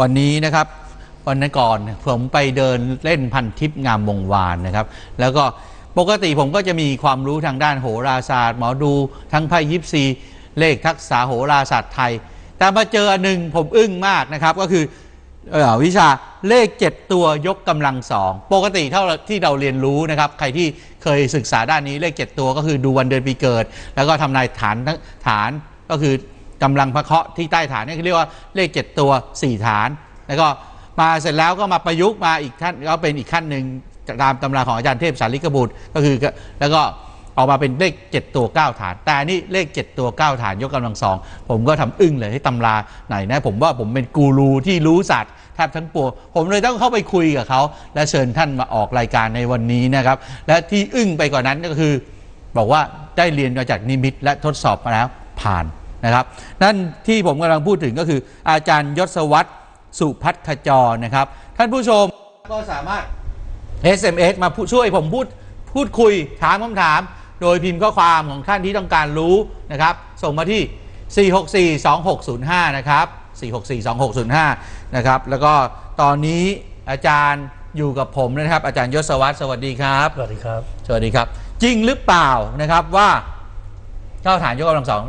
วันนี้นะครับวันนั้นก่อนผมไปเดินเล่นพันทิพย์งามวงวานนะครับ แล้วก็ปกติผมก็จะมีความรู้ทางด้านโหราศาสตร์ หมอดูทั้งไพ่ยิปซี เลขทักษะโหราศาสตร์ไทย แต่มาเจออันหนึ่งผมอึ้งมากนะครับ ก็คืออวิชาเลข 7 ตัวยกกำลังสองปกติเท่าที่เราเรียนรู้นะครับ ใครที่เคยศึกษาด้านนี้เลข 7 ตัวก็คือดูวันเดือนปีเกิด แล้วก็ทำนายฐานทั้งฐานก็คือ กำลังพระเคราะห์ที่ใต้ฐานนี่เรียกว่าเลข 7 ตัว 4 ฐาน แล้วก็มาเสร็จแล้วก็มาประยุกต์มาอีกขั้นก็เป็นอีกขั้นหนึ่งตามตำราของอาจารย์เทพสาริกบุตรก็คือแล้วก็ออกมาเป็นเลข 7 ตัว 9 ฐาน แต่นี่เลข 7 ตัว 9 ฐานยกกำลังสองผมก็ทำอึ้งเลยให้ตำราไหนนะผมว่าผมเป็นกูรูที่รู้ศาสตร์แทบทั้งปวงผมเลยต้องเข้าไปคุยกับเขา และเชิญท่านมาออกรายการในวันนี้นะครับ และที่อึ้งไปกว่านั้นก็คือ บอกว่าได้เรียนมาจากนิมิตและทดสอบมาแล้วผ่าน นะครับ นั่นที่ผมกำลังพูดถึงก็คือ อาจารย์ยศวัตรสุพัฒขจรนะครับ ท่านผู้ชมก็สามารถ SMS มาพูดช่วยผมพูดพูดคุยถามคำถาม โดยพิมพ์ข้อความของท่านที่ต้องการรู้นะครับ ส่งมาที่ 4642605 นะครับ 4642605 นะครับ แล้วก็ตอนนี้อาจารย์อยู่กับผมนะครับ อาจารย์ยศวัตรสวัสดีครับ สวัสดีครับ สวัสดีครับ จริงหรือเปล่านะครับว่าเจ้าฐานยกกำลังสอง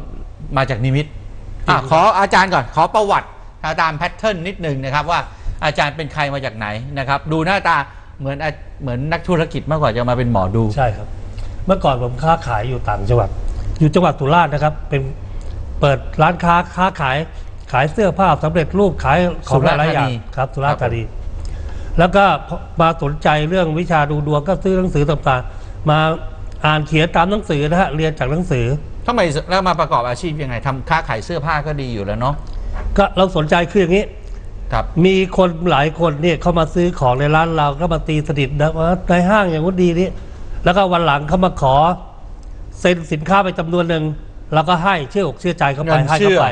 มาจากนิมิตอะจริงขออาจารย์ก่อน ขอประวัติตามแพทเทิร์นนิดนึงนะครับ ว่าอาจารย์เป็นใครมาจากไหนนะครับ ดูหน้าตาเหมือนอาเหมือนนักธุรกิจมากกว่าจะมาเป็นหมอดูใช่ครับ เมื่อก่อนผมค้าขายอยู่ต่างจังหวัด อยู่จังหวัดสุราษฎร์นะครับ เป็นเปิดร้านค้าค้าขายขายเสื้อผ้าสำเร็จรูปขายของหลายๆอย่างสุราษฎร์ธานีครับสุราษฎครับผมร์ธานีแล้วก็พอมาสนใจเรื่องวิชาดูดวงก็ซื้อหนังสือต่างๆมาอ่านเขียนตามหนังสือนะฮะเรียนจากหนังสือ ทำไมแล้วมาประกอบอาชีพยังไงทำค้าขายเสื้อผ้าก็ดีอยู่แล้วเนาะก็เราสนใจคืออย่างนี้ครับมีคนหลายคนเนี่ยเข้ามาซื้อของในร้านเราก็มาตีสนิทนะว่าในห้างอย่างนู้นดีนี่แล้วก็วันหลังเขามาขอเซ็นสินค้าไปจำนวนหนึ่งเราก็ให้เชื่ออกเชื่อใจเขาไปเงินให้เชื่เขาอไป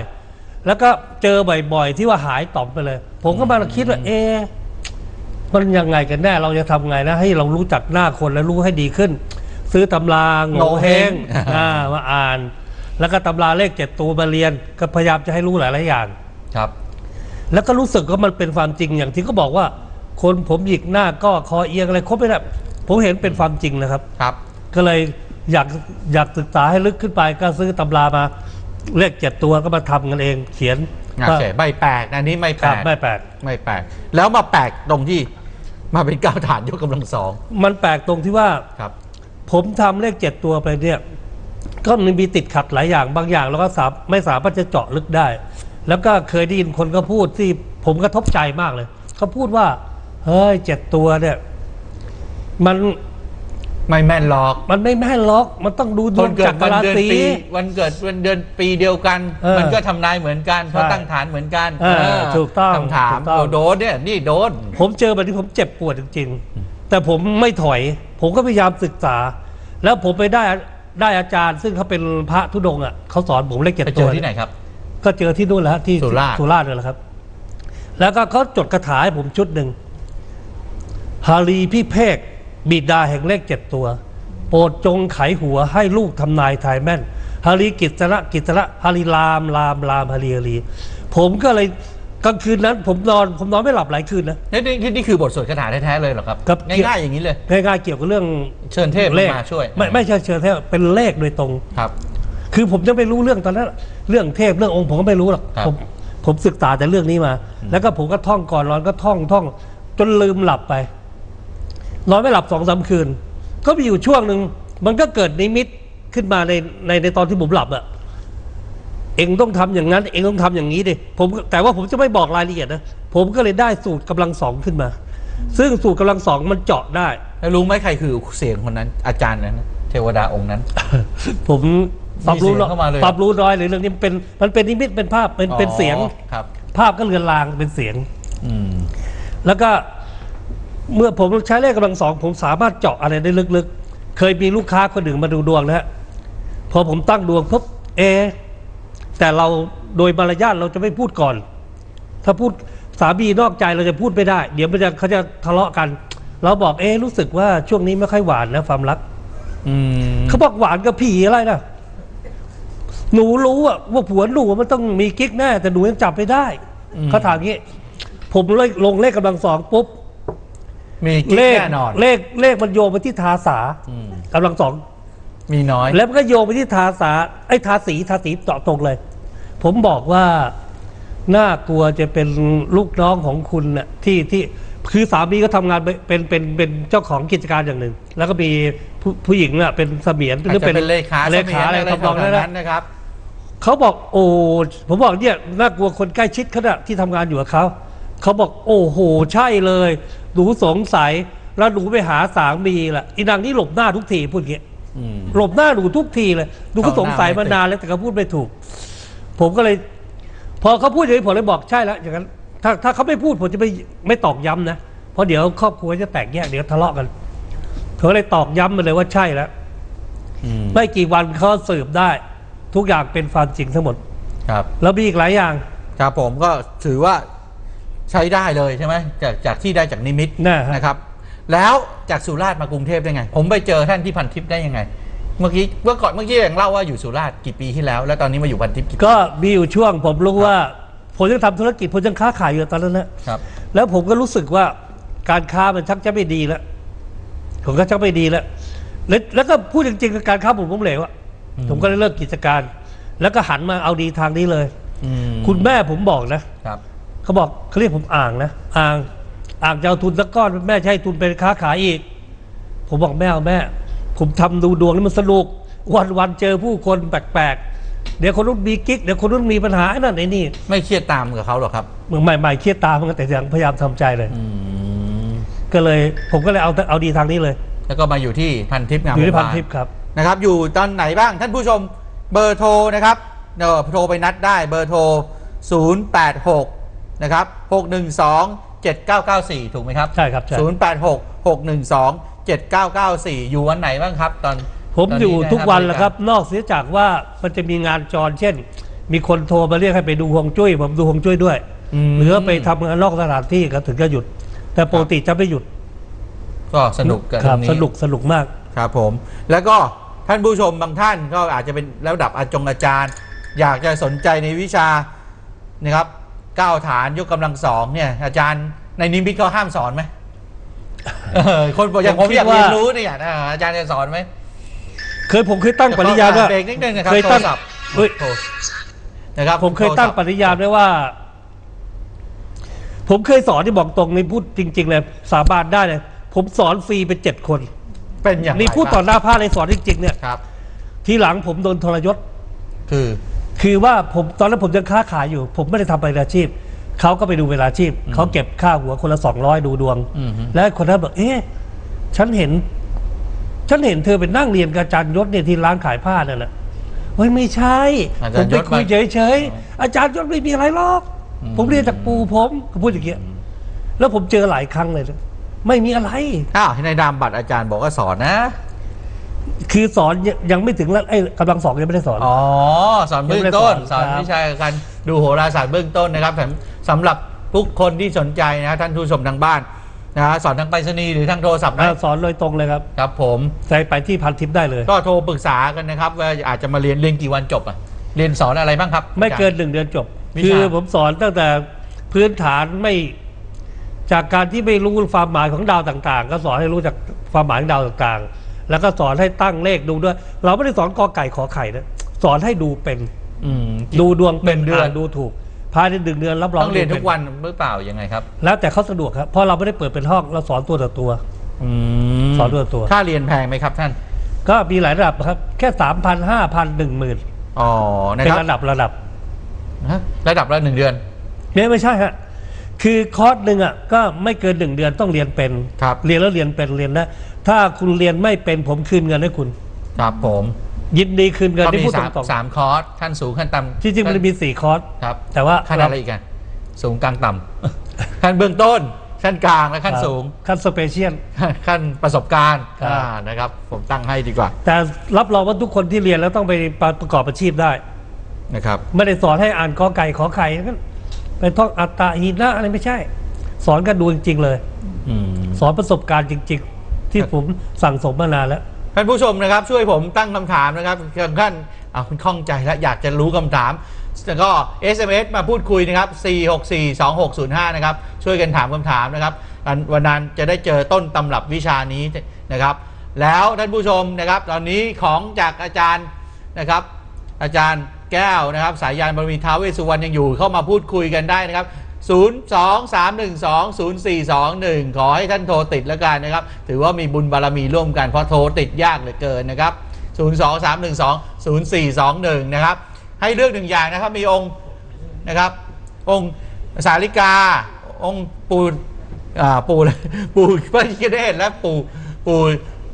แล้วก็เจอบ่อยๆ ที่ว่าหายต่อมไปเลย ผมก็มาคิดว่าเอ๊ะมันยังไงกันแน่เราจะทำไงนะให้เรารู้จักหน้าคนและรู้ให้ดีขึ้น ซื้อตำราโงเฮงอ่ามาอ่าน แล้วก็ตำราเลขเจ็ดตัวมาเรียนก็พยายามจะให้รู้หลายๆอย่างครับ แล้วก็รู้สึกว่ามันเป็นความจริงอย่างที่เขาบอกว่า คนผมหยิกหน้าก็คอเอียงอะไรครบไม่ได้ผมเห็นเป็นความจริงนะครับครับ ก็เลยอยากอยากศึกษาให้ลึกขึ้นไปก็ซื้อตำรามาเลขเจ็ดตัวก็มาทำกันเอง เขียนโอเคไม่แปลกอันนี้ไม่คแปลรับกไม่แปลกไม่แปลกแล้วมาแปลกตรงที่มาเป็นก้าวฐานยกกำลังสอง มันแปลกตรงที่ว่าครับ ผมทำเลขเจ็ดตัวไปเนี่ยก็มันมีติดขัดหลายอย่างบางอย่างเราก็สามไม่สามารถจะเจาะลึกได้ แล้วก็เคยได้ยินคนก็พูดที่ผมกระทบใจมากเลยเขาพูดว่า เฮ้ยเจ็ดตัวเนี่ย มันไม่แม่นหรอก มันไม่แม่นล็อก มันต้องดูดควนงเกิจัดกรวันราเดือนศีปีวันเกิดวันเดือนปีเดียวกันเออมันก็ทำนายเหมือนกันเพราะใช่ตั้งฐานเหมือนกันเออเออถูกต้องคำถามถูกต้องโอ้โดนเนี่ยนี่โดน ผมเจอแบบที่ผมเจ็บปวดจริงๆแต่ผมไม่ถอย ผมก็พยายามศึกษา แล้วผมไปได้ได้อาจารย์ ซึ่งเขาเป็นพระธุดงค์อะเขาสอนผมเลขเจ็ดไปเจตัวอที่ไหนครับ ก็เจอที่นู่นแหละฮะที่สุราษฎร์ สุราษฎร์นี่แหละครับ แล้วก็เขาจดคาถาให้ผมชุดหนึ่งฮารีพี่เพกบิดาแห่งเลขเจ็ดตัว โปรดจงไขหัวให้ลูกทำนายทายแม่นฮารีกิจระกิจระฮารีลามลามลามฮารีฮารีผมก็เลย กลางคืนนั้นผมนอนผมนอนไม่หลับหลายคืนนะนี่นี่นี่คือบทสวดคาถาแท้ๆเลยเหรอครับครับง่ายๆอย่างนี้เลย ง่ายๆเกี่ยวกับเรื่องเชิญเทพเลขมาช่วย ไม่ไม่ใช่เชิญเทพเป็นเลขโดยตรง ครับ คือผมยังไม่รู้เรื่องตอนนั้นเรื่องเทพเรื่ององค์ผมก็ไม่รู้หรอกครับ ผมผมศึกษาแต่เรื่องนี้มา แล้วก็ผมก็ท่องก่อนนอนก็ท่องท่องจนลืมหลับไปนอนไม่หลับสองสามคืน ก็มีอยู่ช่วงหนึ่งมันก็เกิดนิมิตขึ้นมาในในในตอนที่ผมหลับอะ เองต้องทำอย่างนั้น เองต้องทำอย่างนี้ดิผมแต่ว่าผมจะไม่บอกรายละเอียดนะผมก็เลยได้สูตรกำลังสองขึ้นมา ซึ่งสูตรกำลังสองมันเจาะได้ แล้วรู้ไหมใครคือเสียงคนนั้น อาจารย์นั้นเทวดาองค์นั้น ผมปรับรู้มีเสียงเข้ามาเลยปรับรู้น้อยเลยเรื่องนี้มันเป็นมันเป็นนิมิตเป็นภาพเป็นเป็นเสียงอ๋อครับ ภาพก็เลือนลางเป็นเสียง อืมแล้วก็เมื่อผมใช้เลขกำลังสองผมสามารถเจาะอะไรได้ลึกๆ เคยมีลูกค้าคนหนึ่งมาดูดวงนะฮะพอผมตั้งดวงปุ๊บเอะ แต่เราโดยมารยาทเราจะไม่พูดก่อน ถ้าพูดสามีนอกใจเราจะพูดไม่ได้ เดี๋ยวมันจะเขาจะทะเลาะกัน เราบอกเอะรู้สึกว่าช่วงนี้ไม่ค่อยหวานนะความรักอืมเขาบอกหวานกับผีอะไรนะหนูรู้อะว่าผัวหนูมันต้องมีกิ๊กแน่แต่หนูยังจับไม่ได้เขาถามงี้ ผมเลยลงเลขกำลังสองปุ๊บมีกิ๊กเลขแน่นอนเลขเลขมันโยงไปที่ทาสาอืมกำลังสอง มีน้อย แล้วมันก็โยงไปที่ทาสาไอ้ทาสีทาสีเจาะตรงเลย ผมบอกว่าน่ากลัวจะเป็นลูกน้องของคุณน่ะที่ที่คือสามีก็ทำงานเป็นเป็นเป็นเป็นเจ้าของกิจการอย่างหนึ่ง แล้วก็มีผู้ผู้หญิงน่ะเป็นเสมียนอาจจะเป็นเลขาเลขาอะไรสมียนทำนองนั้นแถวนะนะครับเขาบอกโอ้ผมบอกเนี่ยน่ากลัวคนใกล้ชิดเขาน่ะที่ทำงานอยู่กับเขาเขาบอกโอ้โหใช่เลยหนูสงสัยแล้วหนูไปหาสามีล่ะอีนางนี่หลบหน้าทุกทีพูดอย่างเงี้ยอืม หลบหน้าหนูทุกทีเลยหนูก็สงสัยมานานแล้วแต่เขาพูดไม่ถูก ผมก็เลย พอเขาพูดอย่างนี้ผมเลยบอกใช่แล้วอย่างนั้นถ้าถ้าเขาไม่พูดผมจะไม่ไม่ตอกย้ำนะเพราะเดี๋ยวครอบครัวจะแตกแยกเดี๋ยวทะเลาะกันเขาเลยตอกย้ำมาเลยว่าใช่แล้วอืมไม่กี่วันเขาสืบได้ ทุกอย่างเป็นความจริงทั้งหมด ครับ แล้วมีอีกหลายอย่าง ครับผมก็ถือว่าใช้ได้เลยใช่ไหมจากจากที่ได้จากนิมิตนะฮะนะครับ แล้วจากสุราษฎร์มากรุงเทพได้ไง ผมไปเจอท่านที่พันทิพย์ได้ยังไง เมื่อกี้เมื่อก่อนเมื่อกี้ยังเล่าว่าอยู่สุราษฎร์กี่ปีที่แล้ว แล้วตอนนี้มาอยู่พันทิพย์กี่ปี ก็มีอยู่ช่วงผมรู้ว่าผมยังทำธุรกิจผมยังค้าขายอยู่ตอนนั้นนะครับ แล้วผมก็รู้สึกว่าการค้ามันชักจะไม่ดีแล้วผมก็ชักไม่ดีแล้วแล้วแล้วก็พูดจริงๆการค้าผมล้มเหลวอะอืมผมก็เลยเลิกกิจการ แล้วก็หันมาเอาดีทางนี้เลย อืมคุณแม่ผมบอกนะครับ เขาบอกเขาเรียกผมอ่างนะอ่าง อ่างจะเอาทุนสักก้อน แม่จะให้ทุนเป็นค้าขายอีก ผมบอกแม่เอาแม่ ผมทำดูดวงนี่มันสนุก วันวันๆเจอผู้คนแปลกๆ เดี๋ยวคนนู้นมีกิ๊กเดี๋ยวคนนู้นมีปัญหาไอ้นั่นไอ้นี่ ไม่เครียดตามกับเขาหรอกครับเมืองใหม่ๆเครียดตามมันแต่ยังพยายามทำใจเลยอืมก็เลย ผมก็เลยเอาเอาดีทางนี้เลย แล้วก็มาอยู่ที่พันทิพย์งามอยู่ที่วงพันวานทิพย์ครับนะครับ อยู่ตอนไหนบ้างท่านผู้ชมเบอร์โทรนะครับเดี๋ยวโทรไปนัดได้เบอร์โทร 086 นะครับ 612 7994 ถูกไหมครับ ใช่ครับใช่086 612 7994 อยู่วันไหนบ้างครับ ตอนผมตนอนี้ยู่ทุกวันให้แหล้วครับ นอกเสียจากว่ามันจะมีงานจรเช่น มีคนโทรมาเรียกให้ไปดูฮวงจุ้ย ผมดูฮวงจุ้ยด้วยมหรือว่าไปทำงานนอกสถานที่ก็ถึงจะหยุด แต่ปกติจะไม่หยุด ก็สนุกกับคตรัรบงนี้สนุกสนุกมากครับผม แล้วก็ท่านผู้ชมบางท่านก็อาจจะเป็นระดับอาจงอาจารย์ อยากจะสนใจในวิชานะครับ ก้าวฐานยกกำลังสองเนี่ย อาจารย์ในนิมิตเขาห้ามสอนไหมเออคนบอกอย่างผมผมคิดอยากเรียนว่ารู้เนี่ยนะอาจารย์จะสอนไหมเคยผมเคยตั้งปริญญาด้วยเบรกนิดนึงนะครับเคยโทตั้รงศัพท์เฮ้ยโทรนะครับ ผมเคยตั้งปริญญาด้วยว่า ผมเคยสอนที่บอกตรงนี่พูดจริง ๆ เลย สาบานได้เลย ผมสอนฟรีเป็นเจ็ดคน เป็นอย่างไรนี่พูดต่อหน้าพระเลยสอนจริงๆเนี่ยครับ ทีหลังผมโดนทรยศคือ คือว่าผมตอนนั้นผมยังค้าขายอยู่ ผมไม่ได้ทำเป็นอาชีพเขาก็ไปดูเวลาชีพเขาเก็บค่าหัวคนละสองร้อยดูดวง อืมฮึ แล้วคนนั้นบอกเอ๊ะฉันเห็น ฉันเห็นเธอเป็นนั่งเรียนกับอาจารย์ยศเนี่ยที่ร้านขายผ้านั่นแหละเฮ้ยไม่ใช่อาผจารมย์ไปยศคุยมาเฉยๆอาจารย์ยศไม่มีอะไรหรอก อืม ผมเรียนจากปู่ผมเขาพูดอย่างเงี้ยแล้วผมเจอหลายครั้งเลยนะไม่มีอะไร อ้าวในนามบัตรอาจารย์บอกว่าสอนนะ คือสอนยังยังไม่ถึงแล้วไอ้กำลังสองยังไม่ได้สอน อ๋อ สอนเบื้องต้นยังไม่ได้สสออนนครับวิชาการดูโหราศาสตร์เบื้องต้นนะครับสำสำหรับทุกคนที่สนใจนะท่านผู้ชมทางบ้านนะฮะสอนทางไปรษณีย์หรือทางโทรศัพท์นะอ่าสอนโดยตรงเลยครับ ครับผมใส่ไปที่พันทิปได้เลย ก็โทรปรึกษากันนะครับ ว่าอาจจะมาเรียนเรียนกี่วันจบอะเรียนสอนอะไรบ้างครับ ไม่เกินอาจารย์หนึ่งเดือนจบวิชาคือผมสอนตั้งแต่พื้นฐานไม่จากการที่ไม่รู้ความหมายของดาวต่าง ๆ ก็สอนให้รู้จากความหมายของดาวต่างๆ แล้วก็สอนให้ตั้งเลขดูด้วย เราไม่ได้สอนกอไก่ขอไข่นะสอนให้ดูเป็นอืม ดูดวงเป็นหนึ่งเดือนาดูถูกภายในหนึ่งเดือนรับรองต้องเรียนดูทุกวันหรือเปล่ายังไงครับแล้วแต่เขาสะดวกครับเพราะเราไม่ได้เปิดเป็นห้องเราสอนตัวต่อตัว อืมสอนด้วยตัว ค่าเรียนแพงไหมครับท่านก็มีหลายระดับครับแค่สามพันห้าพันหนึ่งหมื่นอ๋อนะเป็นครับระดับระดับ ฮะระดับละหนึ่งเดือน ไม่ไม่ใช่ฮะ คือคอร์สหนึ่งอะก็ไม่เกินหนึ่งเดือนต้องเรียนเป็น ครับ เรียนแล้วเรียนเป็นเรียนนะ ถ้าคุณเรียนไม่เป็นผมคืนเงินให้คุณ ครับผมยินดีคืนเงินก็ที่มีพูดตสามรงสามคอร์สขั้นสูงขั้นต่ำๆที่จริงมันจะมีสี่คอร์ส ครับแต่ว่า ขั้นอะไรอีกอะสูงกลางต่ำ ขั้นเบื้องต้น ขั้นกลางและขั้นสูง ขั้นสเปเชียล ขั้นประสบการณ์ครับ อ่านะครับ ผมตั้งให้ดีกว่าแต่รับรองว่าทุกคนที่เรียนแล้วต้องไปประกอบอาชีพได้ นะครับ ไม่ได้สอนให้อ่านกอไก่ขอไข่นั่นไปท่องอัตตาหินะอะไรไม่ใช่ สอนกันดูจริงๆเลย อืม สอนประสบการณ์จริง ๆ ที่ผมสั่งสมมานานแล้ว ท่านผู้ชมนะครับ ช่วยผมตั้งคำถามนะครับบางท่านอ่าคุณข้องใจและอยากจะรู้คำถาม แล้วก็ SMS มาพูดคุยนะครับ 4642605 นะครับ ช่วยกันถามคำถามนะครับอันวันนั้นจะได้เจอต้นตำรับวิชานี้นะครับ แล้วท่านผู้ชมนะครับ ตอนนี้ของจากอาจารย์นะครับ อาจารย์แก้วนะครับ สายยานบารมีท้าวเวสสุวรรณยังอยู่เข้ามาพูดคุยกันได้นะครับ 023120421 ขอให้ท่านโทรติดแล้วกันนะครับ ถือว่ามีบุญบารมีร่วมกันเพราะโทรติดยากเหลือเกินนะครับ 023120421 นะครับ ให้เลือกหนึ่งอย่างนะครับ มีองค์นะครับ องค์สาริกา องค์ปูอ่าปู่ปู่พระยิคเนศและปู่ปู่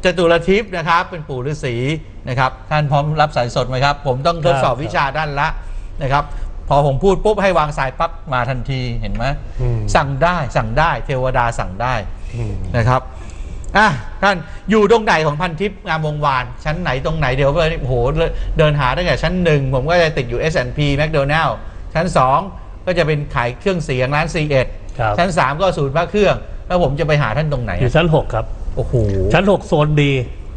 จตุรทิพย์นะครับ เป็นปู่ฤาษีนะครับ ท่านพร้อมรับสายสดไหมครับ ผมต้องทดสอบครับวิชาด้านละนะครับพ อผมพูดปุ๊บให้วางสายปั๊บมาทันทีเห็นไหมอืม สั่งได้สั่งได้เทวดาสั่งได้อืมนะครับอะท่านอยู่ตรงไหนของพันทิพย์งามวงวาน ชั้นไหนตรงไหนเดี๋ยวไปโอ้โหเดินหาตั้งแต่ชั้นหนึ่งผมก็จะติดอยู่ S&P McDonald ชั้น 2 ก็จะเป็นขายเครื่องเสียงร้าน C1 ครับชั้น 3 ก็ศูนย์พระเครื่อง แล้วผมจะไปหาท่านตรงไหนอยู่ชั้น 6 ครับ โอ้โหชั้น 6 โซนดี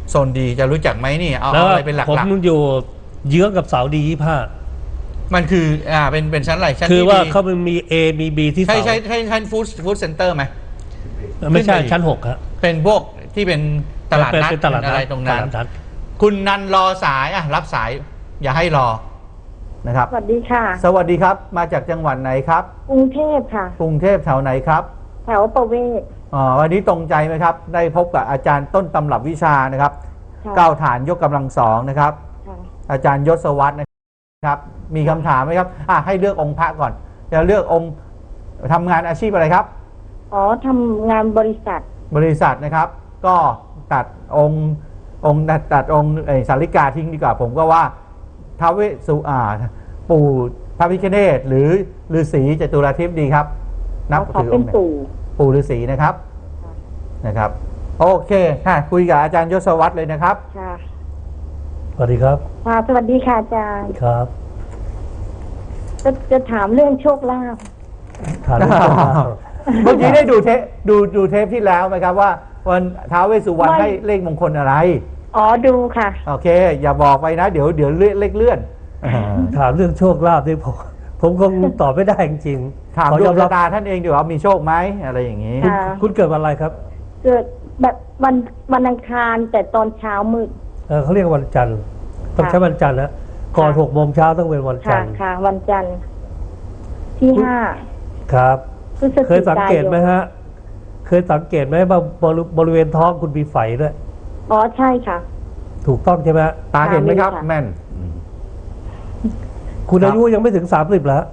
โซนดีจะรู้จักไหมนี่เอาแล้วเอาอะไรเป็นหลักผมๆ อยู่เยื้องกับเสาดียี่ห้า มันคืออ่าเป็นเป็นชั้นอะไรชั้น คือที่ว่าดีเขามันมี A มี B ที่ใช่เสาใช่ใช่ชั้นฟู้ดฟู้ดเซ็นเตอร์ไหม ไม่ใช่ขึ้นไปอีกชั้น6ครับเป็นพวกที่เป็นตลาดนัดเป็นตลาดเป็นอะไรตรงนั้นตลาดนัดคุณนันรอสายอะรับสายอย่าให้รอนะครับ สวัสดีค่ะ สวัสดีครับมาจากจังหวัดไหนครับกรุงเทพค่ะ กรุงเทพแถวไหนครับแถวประเวศอ๋อวันนี้ตรงใจไหมครับ ได้พบกับอาจารย์ต้นตำรับวิชานะครับค่ะก้าวฐานยกกำลังสองนะครับ ค่ะ อาจารย์ยศวัตรนะ ครับ มีคำถามไหมครับ อะให้เลือกองค์พระก่อน จะเลือกองค์ทำงานอาชีพอะไรครับ อ๋อทำงานบริษัท บริษัทนะครับ ก็ตัดองค์องค์ตัดตัดองค์ไอ้สาริกาทิ้งดีกว่า ผมก็ว่าท้าวเวสสุอ่าปู่พระพิฆเนศหรือฤาษีจตุรทิพย์ดีครับ นับขอถืออเป็งนค์ไหนปู่ปู่ฤาษีนะครับค่ะนะครับ โอเคค่ะคุยกับอาจารย์ยศวัตรเลยนะครับ ค่ะสวัสดีครับ ค่ะสวัสดีค่ะอาจารย์ครับ จะจะถามเรื่องโชคลาภถามเรื่องความรักเมื่อกี้ได้ดูเทปดูดูเทปที่แล้วไหมครับว่า วันท้าวเวสสุวรรณให้เลขมงคลอะไร อ๋อดูค่ะ โอเค อย่าบอกไปนะ เดี๋ยวเดี๋ยวเลื่อนเลขเลื่อนอ่าถามเรื่องโชคลาภที่ผมผมคงตอบไม่ได้จริงๆถามขอดยวงอมรัชะบตาท่านเองดีกว่ามีโชคไหมอะไรอย่างนี้ ค่ะ คุณเกิดวันอะไรครับเกิดแบบวันวันอังคารแต่ตอนเช้ามืด เออเขาเรียกวันจันทร์ ต้องค่ะใช้วันจันทร์นะก่อนค่ะหกโมงเช้าต้องเป็นวันจัค่ะนทร์ค่ะ วันจันทร์ที่ห้าครับ พฤศเคจิยสังกาเกยตนไหมฮะ เคยสังเกตไหมว่าบริบริเวณท้องคุณมีไฝด้วยอ๋อใช่ค่ะ ถูกต้องใช่ไหมฮะตาเห็นไหมครับ ค่ะ แม่น คุณครับ อายุยังไม่ถึงสามสิบแล้ว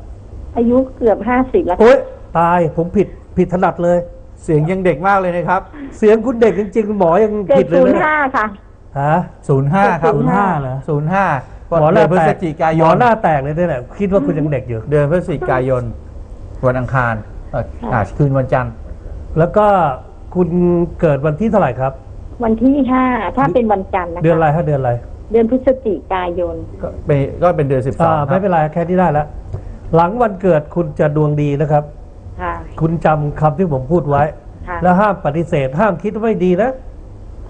อายุเกือบห้าสิบแล้วค่ะ โอ๊ยตายผมผิดผิดถนัดเลย เสียงยังเด็กมากเลยนะครับ เสียงคุณเด็กจริงๆคุณหมอยังเกิผิดดเลศูยนย์นะห้าค่ะ ฮะ05ครับ05เหรอ05หมอหเดืน้าอนพฤแตศกจิกายหมอนหน้าแตกเลยเนี่ยแหละคิดว่าคุณยังเด็กอยู่ เดือนพฤศจิกายน วันอังคารเอ่ออ่าคืนวันจันทร์แล้วก็คุณเกิดวันที่เท่าไหร่ครับ วันที่ห้าถ้าเป็นวันจันทร์นะคะเดือนอะไรฮะเดือนอะไรเดือนพฤศจิกายน ก็เป็นก็เป็นเดือน12คอ่ารับไม่เป็นไรแค่ที่ได้แล้วหลังวันเกิดคุณจะดวงดีนะครับ ค่ะ คุณจำคำที่ผมพูดไว้ ค่ะ แล้วห้ามปฏิเสธ ห้ามคิดว่าไม่ดีนะ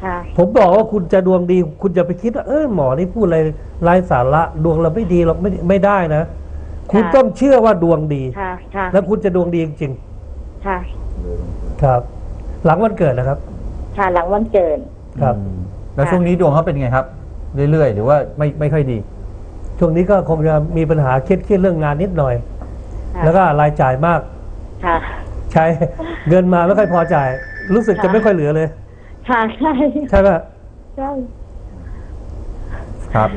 ค่ะ ผมบอกว่าคุณจะดวงดี คุณจะไปคิดว่าเออหมอนี่พูดอะไรไร้สาระดวงเราไม่ดีหรอกไม่ไม่ได้นะ คุณค่ะต้องเชื่อว่าดวงดี ค่ะค่ะแล้วคุณจะดวงดีจริงค่ะๆครับ หลังวันเกิดนะครับ ค่ะหลังวันเกิดครับ อืมแล้วช่วงนี้ดวงเขาเป็นไงครับ เรื่อยๆ หรือว่าไม่ไม่ค่อยดี ช่วงนี้ก็คงจะมีปัญหาเครียดๆเรื่องงานนิดหน่อย ค่ะแล้วก็รายจ่ายมาก ค่ะ ใช้ เงินมาไม่ค่อยพอจ่าย รู้สึกจะค่ะ ไม่ค่อยเหลือเลย ค่ะใช่ใช่ไหมใช่ครับ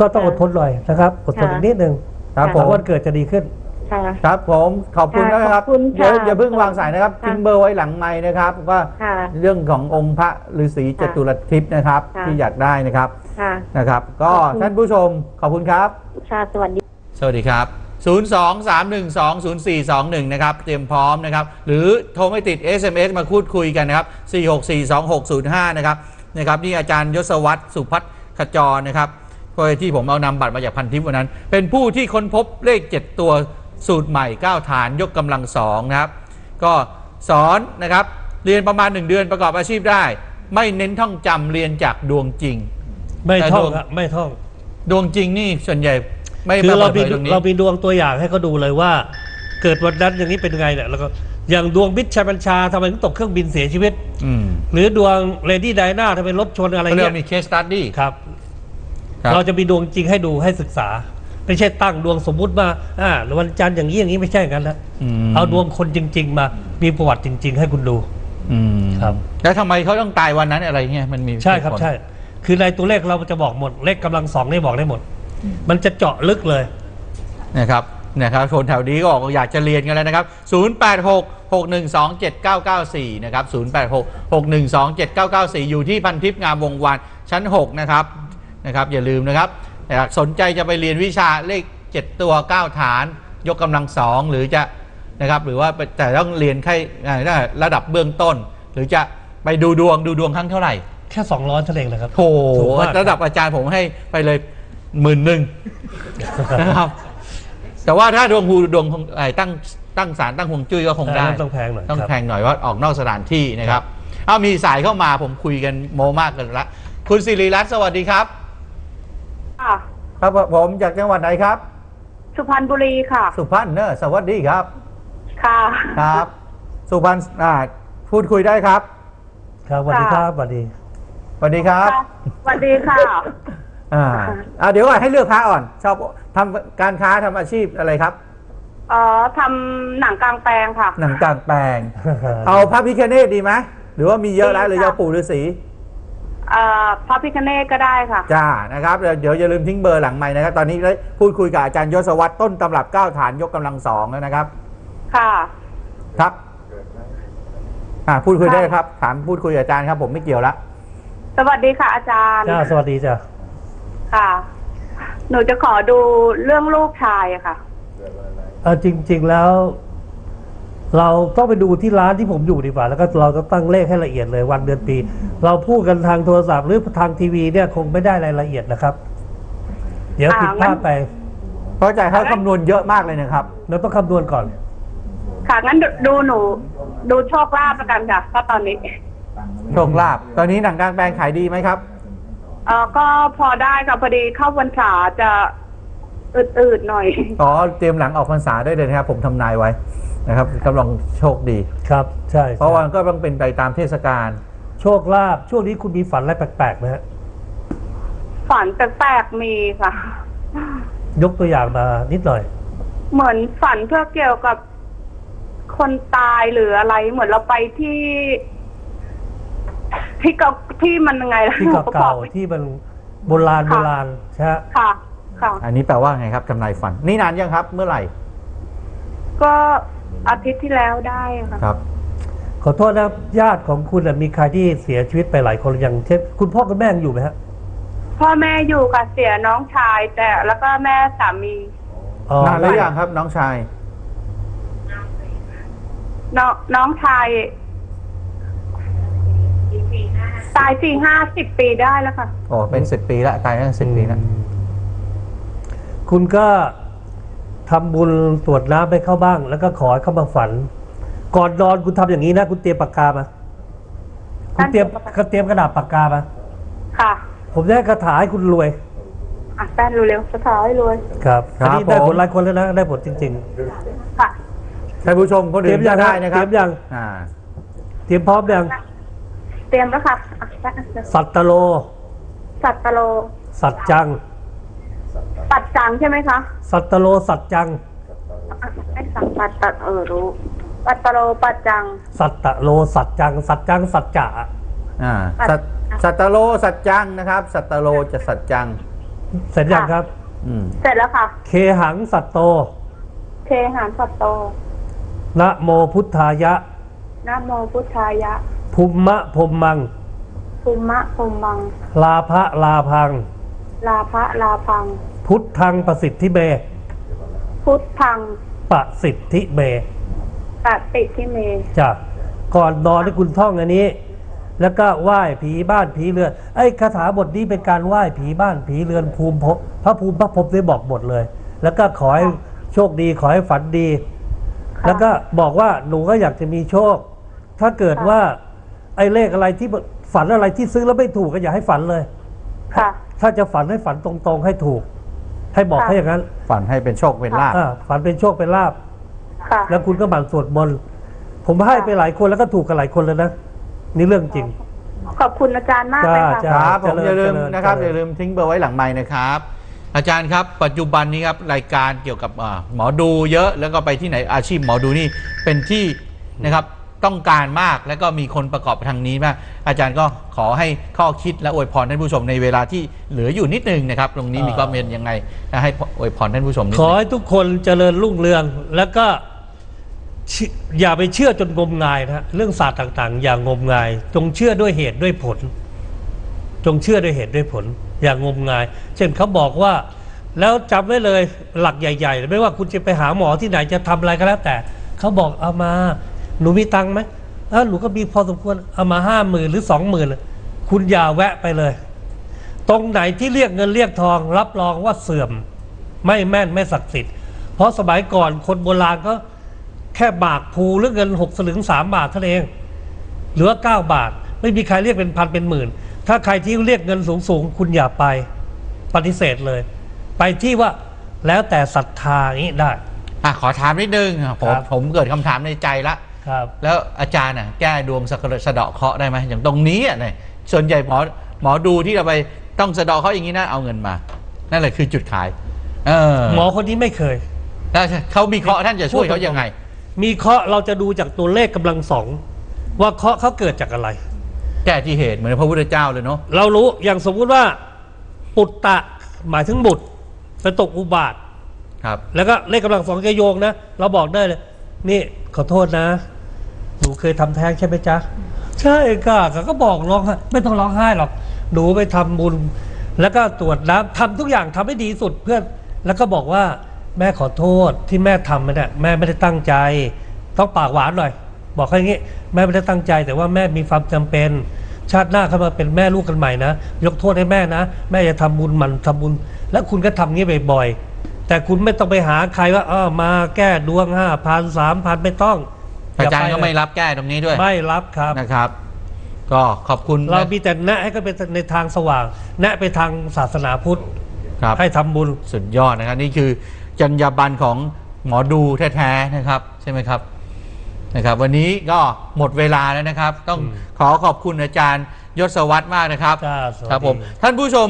ก็ต้องอดทนหน่อยนะครับ อดทนค่ะอีกนิดนึงครับค่ะผหลังมวันเกิดจะดีขึ้นค่ะครับผมขอบคุณค่ะนะครับขอบคุณเดี๋ยวค่ะอย่าเพิ่งวางสายนะครับค่ะทิ้งเบอร์ไว้หลังไม้นะครับว่าค่ะเรื่องขององค์พระฤาษีจค่ะตุรทิพย์นะครับค่ะที่อยากได้นะครับค่ะนะครับ ก็ขอบคุณท่านผู้ชมขอบคุณครับค่ะสวัสดีสวัสดีครับ 023120421 นะครับ เตรียมพร้อมนะครับ หรือโทรไม่ติด SMS มาพูดคุยกันนะครับ 4642605 นะครับนะครับนี่อาจารย์ยศวัตรสุพัฒน์ขจรนะครับก็ที่ผมเอานำบัตรมาจากพันทิปวันนั้น เป็นผู้ที่ค้นพบเลข 7 ตัวสูตรใหม่ 9 ฐานยกกำลังสองนะครับ ก็สอนนะครับ เรียนประมาณ 1 เดือนประกอบอาชีพได้ ไม่เน้นท่องจำเรียนจากดวงจริง ไม่แต่ท่องดวงอะไม่ท่องดวงจริงนี่ส่วนใหญ่ ไม่คือมาเราเปิดมีเผยตรงนี้ เรามีดวงตัวอย่างให้เขาดูเลยว่า เกิดวันนั้นอย่างนี้เป็นไงเนี่ยแล้วก็อย่างดวงมิตรชัยบัญชาทำไมถึงตกเครื่องบินเสียชีวิต อืมหรือดวงเลดี้ไดนาทำไมรถชนอะไรเขาเรียกเงี้ยว่ามีเคสตัดดี้ครับครับ เราจะมีดวงจริงให้ดูให้ศึกษา ไม่ใช่ตั้งดวงสมมุติมาอ่าวันจันทร์อย่างนี้อย่างนี้ไม่ใช่กันนะมเอาดวงคนจริง ๆ มา มีประวัติจริง ๆ ให้คุณดู อืมครับ แล้วทำไมเขาต้องตายวันนั้นอะไรเงี้ยมันมีใช่ครับเหตุผลใช่ คือในตัวเลขเราจะบอกหมดเลขกำลังสองนี่บอกได้หมด มันจะเจาะลึกเลยนะครับนะครับคนแถวนี้ก็บอกว่าอยากจะเรียนกันแล้วนะครับ 086 612 7994 นะครับ 086 612 7994 อยู่ที่พันทิพย์งามวงวานชั้น 6 นะครับนะครับ อย่าลืมนะครับอยากสนใจจะไปเรียนวิชาเลข 7 ตัว 9 ฐาน ยกกำลังสองหรือจะนะครับหรือว่าแต่ต้องเรียนแค่อ่าระดับเบื้องต้น หรือจะไปดูดวงดูดวงครั้งเท่าไหร่ แค่สองร้อยเท่านั้นเองนะครับโอ้โหถูกมากระดับอาจารย์ผมให้ไปเลย หมื่นหนึ่งนะครับ แต่ว่าถ้าดวงฮูดวงไอ้ตั้งตั้งสารตั้งฮวงจุ้ยก็คงได้ ต้องแพงหน่อยต้องครับแพงหน่อยว่าออกนอกสถานที่นะครับเอามีสายเข้ามาผมคุยกันโมมากกันละคุณสิริรัตน์สวัสดีครับค่ะครับผมจากจังหวัดไหนครับ สุพรรณบุรีค่ะ สุพรรณเนอะสวัสดีครับ ค่ะครับ สุพรรณอ่าพูดคุยได้ครับ ครับสวัสดีครับสวัสดีสวัสดีครับค่ะสวัสดีค่ะ อ่าอ่าเดี๋ยวก่อนให้เลือกค้าอ่อน ชอบทำการค้าทำอาชีพอะไรครับเอ่อทำหนังกลางแปลงค่ะ หนังกลางแปลง เอาพระพิคเนตดีไหมหรือว่ามีเยอะแล้วหรือจะเอาปู่ฤาษีเอ่อพระพิคเนตก็ได้ค่ะ จ้า นะครับเดี๋ยวเดี๋ยวอย่าลืมทิ้งเบอร์หลังใหม่นะครับ ตอนนี้ได้พูดคุยกับอาจารย์ยศวัตรต้นตำรับเก้าฐานยกกำลังสองแล้วนะครับ ค่ะ ครับ อ่า พูดคุยได้ครับ ถามพูดคุยกับอาจารย์ครับ ผมไม่เกี่ยวละ สวัสดีค่ะอาจารย์ จ้า สวัสดีจ้ะ ค่ะ หนูจะขอดูเรื่องลูกชายอะค่ะ เออจริง ๆแล้ว เราต้องไปดูที่ร้านที่ผมอยู่ดีกว่า แล้วก็เราจะตั้งเลขให้ละเอียดเลยวันเดือนปี เราพูดกันทางโทรศัพท์หรือทางทีวีเนี่ยคงไม่ได้รายละเอียดนะครับ เดี๋ยวอ่าผิดพลาดไปเพราะอาจารย์เขาคำนวณเยอะมากเลยนะครับ เราต้องคำนวณก่อน ค่ะ งั้นดูดูหนู ดูโชคลาภแล้วกันค่ะเพราะตอนนี้ โชคลาภตอนนี้หนังกลางแปลงขายดีไหมครับ เอ่อก็พอได้ค่ะพอดีเข้าพรรษาจะอืดๆหน่อย อ๋อเตรียมหลังออกพรรษาได้เลยนะครับผมทำนายไว้นะครับกำลังโชคดี ครับใช่เพราะว่ามันก็ต้องเป็นไปตามเทศกาลโชคลาภช่วงนี้คุณมีฝันอะไรแปลกๆไหมฮะฝันแปลกๆมีค่ะ ยกตัวอย่างมานิดหน่อย เหมือนฝันเพื่อเกี่ยวกับคนตายหรืออะไร เหมือนเราไปที่ ที่เก่าที่มันยังไงล่ะที่หนูก็บเก่าอกไม่ๆที่มันโบราณโบราณใช่ไหมค่ะ ค่ะ อันนี้แปลว่าไงครับทำนายฝัน นี่นานยังครับ เมื่อไหร่ก็อาทิตย์ที่แล้วได้ค่ะ ครับ ขอโทษนะญาติของคุณน่ะมีใครที่เสียชีวิตไปหลายคนอย่างเช่นคุณพ่อคุณแม่ยังอยู่ไหมฮะพ่อแม่อยู่ค่ะเสียน้องชาย แต่แล้วก็แม่สามีอ๋อนานหรือยังครับ น้องชาย น้องน้องชาย ตายสี่ห้าสิบปีได้แล้วค่ะโอ้เป็นสิบปีละตายตั้งสิบปีละคุณก็ทำบุญตรวจน้ำไปเข้าบ้าง แล้วก็ขอให้เข้ามาฝัน ก่อนนอนคุณทำอย่างนี้นะ คุณเตรียมปากกามา คุณเตรียมท่านเตรียมปากกาก็เตรียมกระดาษปากกามา ค่ะผมจะให้คาถาให้คุณรวย อะแป้นเร็วๆสะท้ายรวยครับอันนี้ได้ผลหลายคนแล้วนะ ได้ผลจริง ค่ะ ท่านผู้ชมคนเตรีอื่ยมนยังก็ได้ฮะนะครับเตรียมยังอ่าๆเตรียมพร้อมยัง เตรียมแล้วค่ะอะแป๊บนึงสัตตโล สัตตโล สัจจัง ปัดจังใช่ไหมคะ สัตตโลสัจจังอะไม่สั่งปัดตัดเออรู้ ปัตตโลปัดจัง สัตตโลสัจจัง สัจจังสัจจะอ่าปัดสัตสัตตโลสัจจังนะครับ สัตตโลจะสัจจัง เสร็จยังครับอืมเสร็จแล้วค่ะ เคหังสัตโตเทหานสัตโตนะโมพุทธายะนะโมพุทธายะ ภูมะพรมมัง ภูมะภูมัง ลาภะลาพัง ลาภะลาพัง พุทธังประสิทธิเบ พุทธังประสิทธิเบปฏิทิเมจ้ะก่อนนอนให้คุณท่องอันนี้ แล้วก็ไหว้ผีบ้านผีเรือนไอ้คาถาบทนี้เป็นการไหว้ผีบ้านผีเรือนภูมิภพพระภูมิพระภพได้บอกหมดเลย แล้วก็ขอให้โชคดีขอให้ฝันดีค่ะแล้วก็บอกว่าหนูก็อยากจะมีโชค ถ้าเกิดค่ะว่า ไอ้เลขอะไรที่ฝันอะไรที่ซื้อแล้วไม่ถูกก็อย่าให้ฝันเลย ค่ะ ถ้าจะฝันให้ฝันตรงๆให้ถูก ให้บอกค่ะ ให้อย่างนั้นฝันให้เป็นโชคเป็นลาภอ่าฝันเป็นโชคเป็นลาบ ค่ะ แล้วคุณก็หมั่นสวดมนต์ผมให้ไปหลายคนแล้วก็ถูกกันหลายคนเลยนะนี่เรื่องจริง ขอบคุณอาจารย์มากเลยค่ะจ้าครับผมเจริญอย่าลืมเจริญนะครับเจริญ อย่าลืมทิ้งเบอร์ไว้หลังไม้นะครับ อาจารย์ครับ ปัจจุบันนี้ครับรายการเกี่ยวกับอ่าหมอดูเยอะแล้วก็ไปที่ไหนอาชีพหมอดูนี่เป็นที่นะครับ ต้องการมาก แล้วก็มีคนประกอบทางนี้มาก อาจารย์ก็ขอให้ข้อคิดและอวยพรท่านผู้ชมในเวลาที่เหลืออยู่นิดนึงนะครับ ตรงนี้มีความเป็นยังไงให้อวยพรท่านผู้ชมนิดขอนึงให้ทุกคนเจริญรุ่งเรืองแล้วก็เชื่ออย่าไปเชื่อจนงมงายนะฮะเรื่องศาสตร์ต่างๆ อย่างงมงาย จงเชื่อด้วยเหตุด้วยผล จงเชื่อด้วยเหตุด้วยผล อย่างงมงาย เช่นเขาบอกว่า แล้วจำไว้เลยหลักใหญ่ ๆ ไม่ว่าคุณจะไปหาหมอที่ไหนจะทำอะไรก็แล้วแต่เขาบอกเอามา หนูมีตังค์ไหมเออหนูก็มีพอสมควรเอามาห้าหมื่นหรือสองหมื่นคุณอย่าแวะไปเลย ตรงไหนที่เรียกเงินเรียกทอง รับรองว่าเสื่อม ไม่แม่นไม่ศักดิ์สิทธิ์เพราะสมัยก่อนคนโบราณก็แค่บากภูหรือเงินหกสลึงสามบาทเท่านั้นเองเหลือเก้าบาท ไม่มีใครเรียกเป็นพันเป็นหมื่น ถ้าใครที่เรียกเงินสูงสูงๆคุณอย่าไปปฏิเสธเลย ไปที่ว่าแล้วแต่ศรัทธาอย่างนี้ได้อะขอถามนิดนึงผมครับผมเกิดคำถามในใจละ ครับแล้วอาจารย์น่ะแก้ดวงสะกดสะเดาะเคราะห์ได้ไหมอย่างตรงนี้อะเนี่ยส่วนใหญ่หมอหมอดูที่เราไปต้องสะเดาะเคราะห์อย่างนี้นะเอาเงินมา นั่นแหละคือจุดขายเออหมอคนนี้ไม่เคยแล้วเขามีเคราะห์ท่านจะช่วยเขายังไง มีเคราะห์เราจะดูจากตัวเลขกำลังสองว่าเคราะห์เขาเกิดจากอะไร แก้ที่เหตุเหมือนพระพุทธเจ้าเลยเนาะเรารู้อย่างสมมุติว่าปุตตะหมายถึงบุตรไปตกอุบาทครับ แล้วก็เลขกำลังสองจะโยงนะ เราบอกได้เลย นี่ขอโทษนะ หนูเคยทำแท้งใช่ไหมจ๊ะ ใช่ค่ะเขาก็บอกร้องไห้ไม่ต้องร้องไห้หรอก หนูไปทำบุญ แล้วก็ตรวจน้ำทำทุกอย่างทำให้ดีที่สุดเพื่อน แล้วก็บอกว่าแม่ขอโทษที่แม่ทำมันเนี่ยแม่ไม่ได้ตั้งใจ ต้องปากหวานหน่อย บอกแค่นี้ แม่ไม่ได้ตั้งใจ แต่ว่าแม่มีความจำเป็น ชาติหน้าเข้ามาเป็นแม่ลูกกันใหม่นะ ยกโทษให้แม่นะ แม่จะทำบุญหมันทำบุญ แล้วคุณก็ทำงี้บ่อยๆแต่คุณไม่ต้องไปหาใครว่าเออมาแก้ดวงห้าพันสามพันไม่ต้อง อาจารย์ปก็เลยไม่รับแก้ตรงนี้ด้วยไม่รับครับนะครับ ก็ขอบคุณเรามีแต่แนะให้ก็เป็นในทางสว่าง แนะไปทางศาสนาพุทธครับให้ทำบุญสุดยอดนะครับ นี่คือจรรยาบรรณของหมอดูแท้ๆนะครับ ใช่ไหมครับนะครับ วันนี้ก็หมดเวลาแล้วนะครับ ต้องอืมขอขอบคุณอาจารย์ยศวัตรมากนะครับจ้าสวัสดีครับผมท่านผู้ชม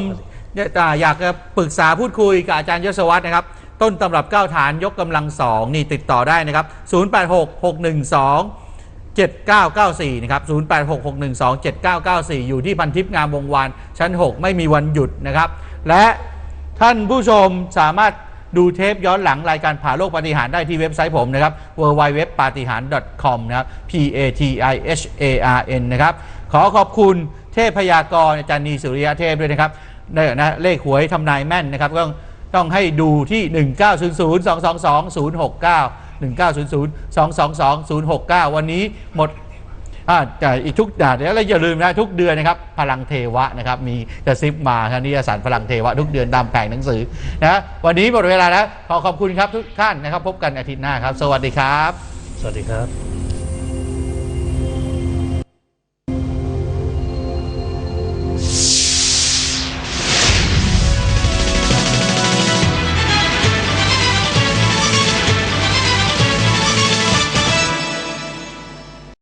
อ่าอยากจะปรึกษาพูดคุยกับอาจารย์ยศวัตรนะครับ ต้นตำรับเก้าฐานยกกำลังสองนี่ติดต่อได้นะครับ 086 612 7994 นะครับ 086612 7994 อยู่ที่พันทิพย์งามวงวาน ชั้น 6 ไม่มีวันหยุดนะครับ และท่านผู้ชมสามารถดูเทปย้อนหลังรายการผ่าโลกปาฏิหารย์ได้ที่เว็บไซต์ผมนะครับ www ปาฏิหาร .com นะครับ p a t i h a r n นะครับ ขอขอบคุณเทพพยากรณ์อาจารย์นีสุริยะเทพด้วยนะครับเนี่ยนะเลขหวยทำนายแม่นนะครับต้อง ต้องให้ดูที่ 1900 222 069 1900 222 069 วันนี้หมดอ่าแต่อีกทุกอ่าเดี๋ยวเราอย่าลืมนะทุกเดือนนะครับ พลังเทวะนะครับ มีกระซิบมาทางนิยสารพลังเทวะทุกเดือนตามแผงหนังสือนะวันนี้หมดเวลาแล้วขอขอบคุณครับทุกท่านนะครับ พบกันอาทิตย์หน้าครับ สวัสดีครับ สวัสดีครับ